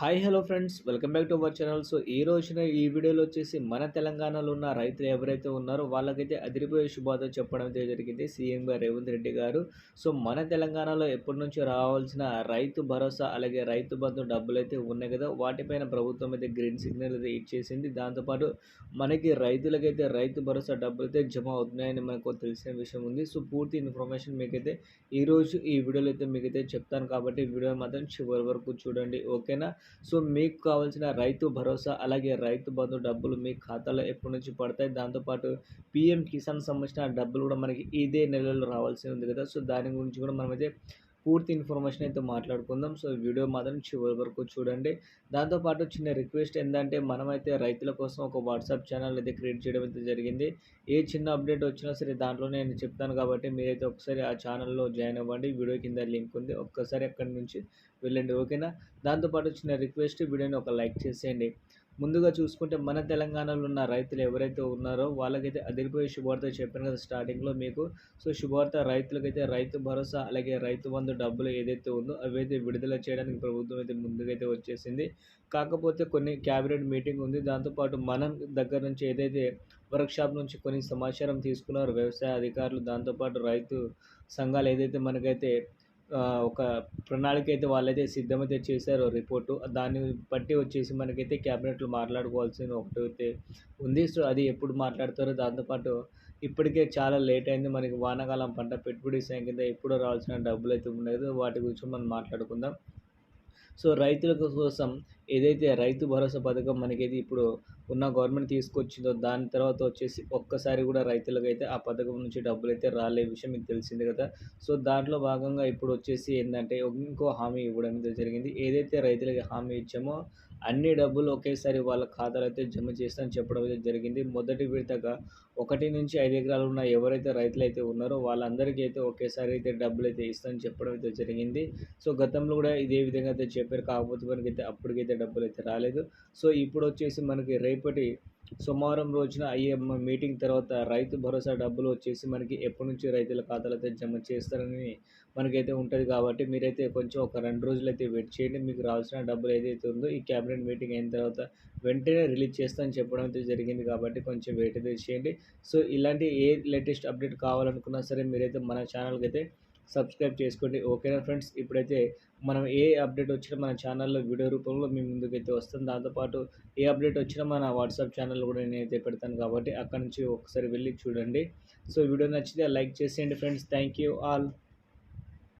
Hi hello friends. Welcome back to our channel. So ఈ రోజున ఈ వీడియోలో వచ్చేసి మన తెలంగాణలో ఉన్న రైతులు ఎవరైతే ఉన్నారో వాళ్ళకైతే అదిరిపోయే శుభార్త చెప్పడం అయితే జరిగింది సీఎం గారు రేవంత్ రెడ్డి గారు. సో మన తెలంగాణలో ఎప్పటి నుంచో రావాల్సిన రైతు భరోసా అలాగే రైతు బంధు డబ్బులు అయితే ఉన్నాయి కదా వాటిపైన ప్రభుత్వం అయితే గ్రీన్ సిగ్నల్ అయితే ఇచ్చేసింది. దాంతోపాటు మనకి రైతులకైతే రైతు భరోసా డబ్బులు అయితే జమ అవుతున్నాయని మనకు తెలిసిన విషయం ఉంది. సో పూర్తి ఇన్ఫర్మేషన్ మీకైతే ఈరోజు ఈ వీడియోలో అయితే మీకైతే చెప్తాను. కాబట్టి వీడియో మాత్రం చివరి వరకు చూడండి. ఓకేనా? సో మీకు కావాల్సిన రైతు భరోసా అలాగే రైతు బంధు డబ్బులు మీ ఖాతాలో ఎప్పటి నుంచి పడతాయి దాంతోపాటు పిఎం కిసాన్ సంబంధించిన డబ్బులు కూడా మనకి ఇదే నెలలో రావాల్సి ఉంది కదా. సో దాని గురించి కూడా మనమైతే పూర్తి ఇన్ఫర్మేషన్ అయితే మాట్లాడుకుందాం. సో వీడియో మాత్రం చివరి వరకు చూడండి. దాంతోపాటు చిన్న రిక్వెస్ట్ ఏంటంటే మనమైతే రైతుల కోసం ఒక వాట్సాప్ ఛానల్ అయితే క్రియేట్ చేయడం అయితే జరిగింది. ఏ చిన్న అప్డేట్ వచ్చినా సరే దాంట్లో నేను చెప్తాను కాబట్టి మీరైతే ఒకసారి ఆ ఛానల్లో జాయిన్ అవ్వండి. వీడియో కింద లింక్ ఉంది. ఒక్కసారి అక్కడి నుంచి వెళ్ళండి ఓకేనా? దాంతోపాటు చిన్న రిక్వెస్ట్ వీడియోని ఒక లైక్ చేసేయండి. ముందుగా చూసుకుంటే మన తెలంగాణలో ఉన్న రైతులు ఎవరైతే ఉన్నారో వాళ్ళకైతే అదిరిపోయే శుభార్త చెప్పాను కదా స్టార్టింగ్లో మీకు. సో శుభార్త రైతులకైతే రైతు భరోసా అలాగే రైతు బంధు డబ్బులు ఏదైతే ఉందో అవైతే విడుదల చేయడానికి ప్రభుత్వం అయితే ముందుకైతే వచ్చేసింది. కాకపోతే కొన్ని క్యాబినెట్ మీటింగ్ ఉంది. దాంతోపాటు మనం దగ్గర నుంచి ఏదైతే వర్క్షాప్ నుంచి కొన్ని సమాచారం తీసుకున్నారు వ్యవసాయ అధికారులు దాంతోపాటు రైతు సంఘాలు ఏదైతే మనకైతే ఒక ప్రణాళిక అయితే వాళ్ళైతే సిద్ధమైతే చేశారు రిపోర్టు. దాన్ని బట్టి వచ్చేసి మనకైతే క్యాబినెట్లో మాట్లాడుకోవాల్సిన ఒకటి అయితే ఉంది. సో అది ఎప్పుడు మాట్లాడతారో దాంతోపాటు ఇప్పటికే చాలా లేట్ అయింది. మనకి వానాకాలం పంట పెట్టుబడి సాయం కింద ఎప్పుడో రావాల్సిన డబ్బులు అయితే ఉన్నాయి వాటి గురించి మనం మాట్లాడుకుందాం. సో రైతుల కోసం ఏదైతే రైతు భరోసా పథకం మనకైతే ఇప్పుడు ఉన్న గవర్నమెంట్ తీసుకొచ్చిందో దాని తర్వాత వచ్చేసి ఒక్కసారి కూడా రైతులకైతే ఆ పథకం నుంచి డబ్బులు అయితే రాలే విషయం మీకు తెలిసింది కదా. సో దాంట్లో భాగంగా ఇప్పుడు వచ్చేసి ఏంటంటే ఇంకో హామీ ఇవ్వడం జరిగింది. ఏదైతే రైతులకి హామీ ఇచ్చామో అన్ని డబ్బులు ఒకేసారి వాళ్ళ ఖాతాలో అయితే జమ చేస్తామని చెప్పడం అయితే జరిగింది. మొదటి విడతగా ఒకటి నుంచి ఐదు ఎకరాలు ఉన్న ఎవరైతే రైతులు అయితే ఉన్నారో వాళ్ళందరికీ అయితే ఒకేసారి అయితే డబ్బులు అయితే ఇస్తామని చెప్పడం అయితే జరిగింది. సో గతంలో కూడా ఇదే విధంగా అయితే చెప్పారు. కాకపోతే మనకైతే అప్పటికైతే డబ్బులు అయితే రాలేదు. సో ఇప్పుడు వచ్చేసి మనకి రేపు రేపటి సోమవారం రోజున అయ్యే మీటింగ్ తర్వాత రైతు భరోసా డబ్బులు వచ్చేసి మనకి ఎప్పటి నుంచి రైతుల ఖాతాలైతే జమ చేస్తారని మనకైతే ఉంటుంది కాబట్టి మీరైతే కొంచెం ఒక రెండు రోజులు అయితే వెయిట్ చేయండి. మీకు రావాల్సిన డబ్బులు ఏదైతే ఉందో ఈ క్యాబినెట్ మీటింగ్ అయిన తర్వాత వెంటనే రిలీజ్ చేస్తానని చెప్పడం అయితే జరిగింది కాబట్టి కొంచెం వెయిట్ అయితే చేయండి. సో ఇలాంటి ఏ లేటెస్ట్ అప్డేట్ కావాలనుకున్నా సరే మీరైతే మన ఛానల్కి అయితే సబ్స్క్రైబ్ చేసుకోండి. ఓకేనా ఫ్రెండ్స్? ఇప్పుడైతే మనం ఏ అప్డేట్ వచ్చినా మన ఛానల్లో వీడియో రూపంలో మీ ముందుకైతే వస్తుంది. దాంతోపాటు ఏ అప్డేట్ వచ్చినా మన వాట్సాప్ ఛానల్ కూడా నేనైతే పెడతాను కాబట్టి అక్కడ నుంచి ఒకసారి వెళ్ళి చూడండి. సో వీడియో నచ్చితే లైక్ చేసేయండి ఫ్రెండ్స్. Thank you all.